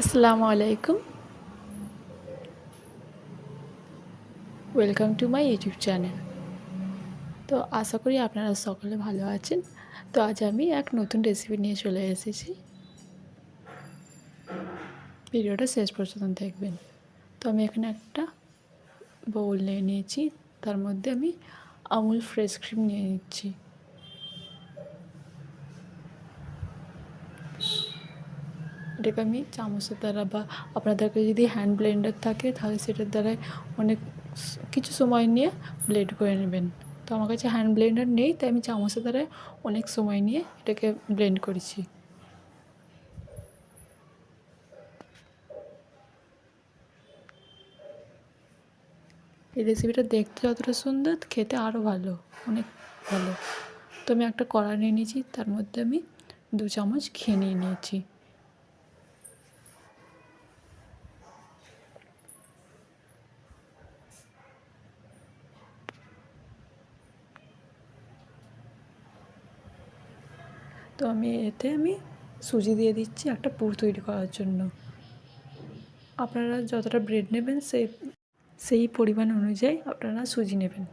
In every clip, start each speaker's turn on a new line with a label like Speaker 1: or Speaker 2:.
Speaker 1: আসসালামু আলাইকুম welcome to my YouTube channel তো আশা করি আপনারা সকলে ভালো আছেন। তো আজ আমি এক নতুন রেসিপি নিয়ে চলে এসেছি। ভিডিওটা শেষ পর্যন্ত দেখবেন। তো আমি এখানে একটা বোল নিয়ে নিয়েছি। তার মধ্যে আমি আমুল ফ্রেশ ক্রিম নিয়ে নিচ্ছি। এটাকে আমি চামচের দ্বারা বা আপনাদের কাছে যদি হ্যান্ড ব্লেন্ডার থাকে, তাহলে সেটার দ্বারাই অনেক কিছু সময় নিয়ে ব্লেড করে নেবেন। তো আমার কাছে হ্যান্ড ব্লেন্ডার নেই, তাই আমি চামচের দ্বারাই অনেক সময় নিয়ে এটাকে ব্লেন্ড করেছি। এই রেসিপিটা দেখতে যতটা সুন্দর, খেতে আরও ভালো, অনেক ভালো। তো আমি একটা কড়া নিয়ে নিয়েছি, তার মধ্যে আমি দু চামচ খেয়ে নিয়ে নিয়েছি। তো আমি এতে আমি সুজি দিয়ে দিচ্ছি একটা পুর তৈরি করার জন্য। আপনারা যতটা ব্রেড নেবেন সেই সেই পরিমাণ অনুযায়ী আপনারা সুজি নেবেন।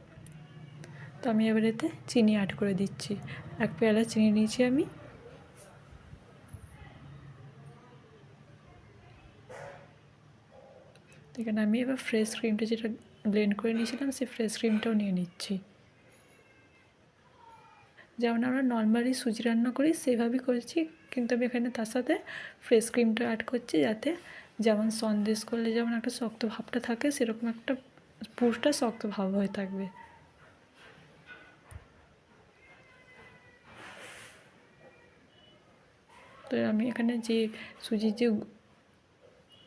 Speaker 1: তো আমি এবার এতে চিনি অ্যাড করে দিচ্ছি। এক পেয়ালা চিনি নিয়েছি আমি। এখানে আমি এবার ফ্রেশ ক্রিমটা যেটা ব্লেন্ড করে নিয়েছিলাম, সেই ফ্রেশ ক্রিমটাও নিয়ে নিচ্ছি। যেমন আমরা নর্মালি সুজি রান্না করি, সেভাবেই করেছি। কিন্তু আমি এখানে তার সাথে ফ্রেশ ক্রিমটা অ্যাড করছি যাতে যেমন সন্দেশ করলে যেমন একটা শক্ত ভাবটা থাকে, সেরকম একটা পুরটা শক্ত ভাব হয়ে থাকবে। তো আমি এখানে যে সুজির যে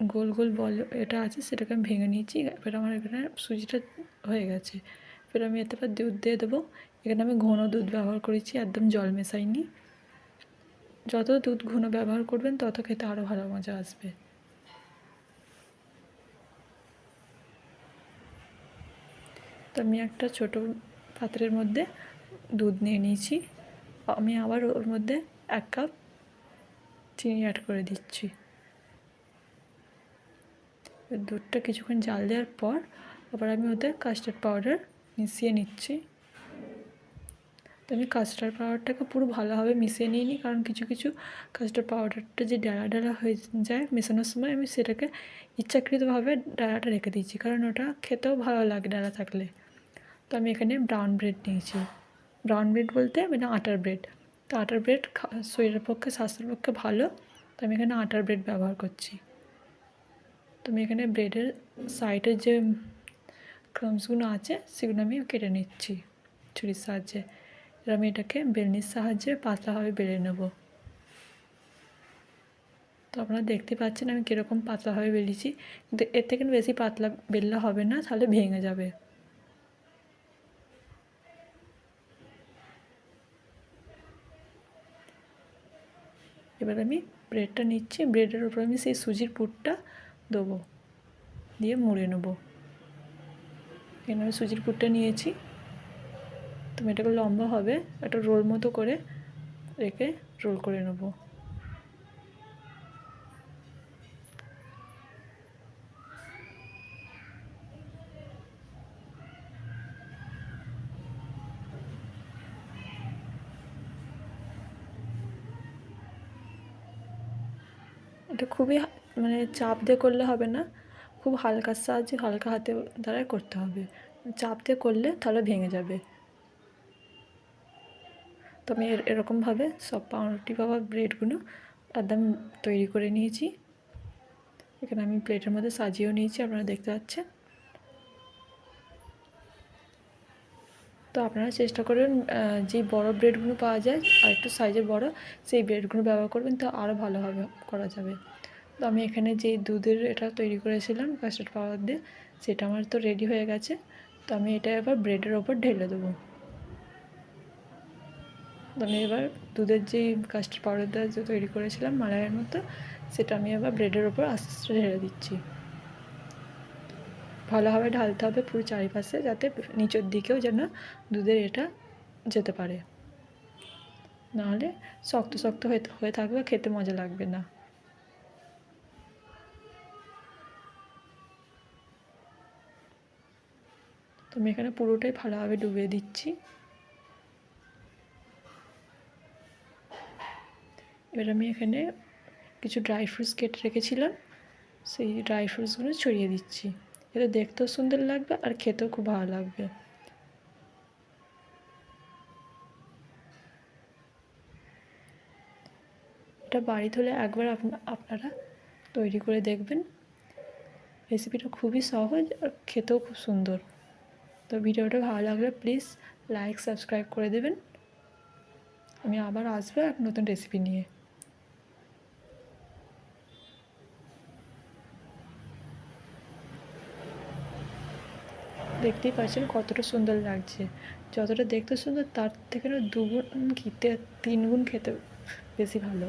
Speaker 1: গোল গোল বল এটা আছে, সেটাকে আমি ভেঙে নিয়েছি। এবার আমার এখানে সুজিটা হয়ে গেছে। এবার আমি এতে পর দুধ দিয়ে দেবো। এখানে আমি ঘন দুধ ব্যবহার করেছি, একদম জল মেশাইনি। যত দুধ ঘন ব্যবহার করবেন, তত খেতে আরও ভালো মজা আসবে। তো আমি একটা ছোট পাত্রের মধ্যে দুধ নিয়ে নিয়েছি। আমি আবার ওর মধ্যে এক কাপ চিনি অ্যাড করে দিচ্ছি। দুধটা কিছুক্ষণ জাল দেওয়ার পর আবার আমি ওতে কাস্টার্ড পাউডার মিশিয়ে নিচ্ছি। তো আমি কাস্টার্ড পাউডারটাকে পুরো ভালোভাবে মিশিয়ে নিই নি কারণ কিছু কিছু কাস্টার্ড পাউডারটা যে ডালা ডালা হয়ে যায় মেশানোর সময়, আমি সেটাকে ইচ্ছাকৃতভাবে ডালাটা রেখে দিয়েছি, কারণ ওটা খেতেও ভালো লাগে ডালা থাকলে। তো আমি এখানে ব্রাউন ব্রেড নিয়েছি। ব্রাউন ব্রেড বলতে মানে আটার ব্রেড তো আটার ব্রেড শরীরের পক্ষে, স্বাস্থ্যের পক্ষে ভালো। তো আমি এখানে আটার ব্রেড ব্যবহার করছি। তো আমি এখানে ব্রেডের সাইডের যে ক্রামসগুলো আছে, সেগুলো আমি কেটে নিচ্ছি, ছুরির সাহায্যে। আমি এটাকে বেলনির সাহায্যে পাতলাভাবে বেলে নেব। তো আপনারা দেখতে পাচ্ছেন আমি কীরকম পাতলাভাবে বেলেছি। কিন্তু এর থেকে বেশি পাতলা বেললে হবে না, তাহলে ভেঙে যাবে। এবার আমি ব্রেডটা নিচ্ছি, ব্রেডের উপর আমি সেই সুজির পুরটা দেবো, দিয়ে মুড়ে নেব। এখানে আমি সুজির পুরটা নিয়েছি। তুমি এটাকে লম্বা হবে, একটা রোল মতো করে রেখে রোল করে নেব। এটা খুবই মানে চাপ দিয়ে করলে হবে না, খুব হালকার সাহায্যে হালকা হাতে দ্বারাই করতে হবে। চাপ দিয়ে করলে তাহলে ভেঙে যাবে। তো আমি এরকমভাবে সব পাউরুটি বাবা ব্রেডগুলো একদম তৈরি করে নিয়েছি। এখানে আমি প্লেটের মধ্যে সাজিয়েও নিয়েছি, আপনারা দেখতে পাচ্ছেন। তো আপনারা চেষ্টা করবেন যে বড় ব্রেডগুলো পাওয়া যায়, আর একটু সাইজের বড়, সেই ব্রেডগুলো ব্যবহার করবেন, তো আরও ভালোভাবে করা যাবে। তো আমি এখানে যে দুধের এটা তৈরি করেছিলাম, কাস্টার্ড পাউডার দিয়ে, সেটা আমার তো রেডি হয়ে গেছে। তো আমি এটা এবার ব্রেডের ওপর ঢেলে দেবো। আমি এবার দুধের যে কাস্টার পাউডারটা যে তৈরি করেছিলাম মালাইয়ের মতো, সেটা আমি এবার ব্রেডের ওপর আস্তে আস্তে ঢেলে দিচ্ছি। ভালোভাবে ঢালতে হবে পুরো চারিপাশে যাতে নিচের দিকেও যেন দুধের এটা যেতে পারে। নাহলে শক্ত শক্ত হয়ে হয়ে থাকবে, খেতে মজা লাগবে না। তো আমি এখানে পুরোটাই ভালোভাবে ডুবিয়ে দিচ্ছি। এবার আমি এখানে কিছু ড্রাই ফ্রুটস কেটে রেখেছিলাম। সেই ড্রাই ফ্রুটসগুলো ছড়িয়ে দিচ্ছি। এতে দেখতেও সুন্দর লাগবে আর খেতেও খুব ভালো লাগবে। এটা বাড়িতে হলে একবার আপনারা তৈরি করে দেখবেন। রেসিপিটা খুবই সহজ আর খেতেও খুব সুন্দর। তো ভিডিওটা ভালো লাগলে প্লিজ লাইক সাবস্ক্রাইব করে দেবেন। আমি আবার আসব এক নতুন রেসিপি নিয়ে। দেখতেই পাচ্ছেন কতটা সুন্দর লাগছে। যতটা দেখতে সুন্দর, তার থেকে দুগুণ খেতে তিনগুণ খেতে বেশি ভালো।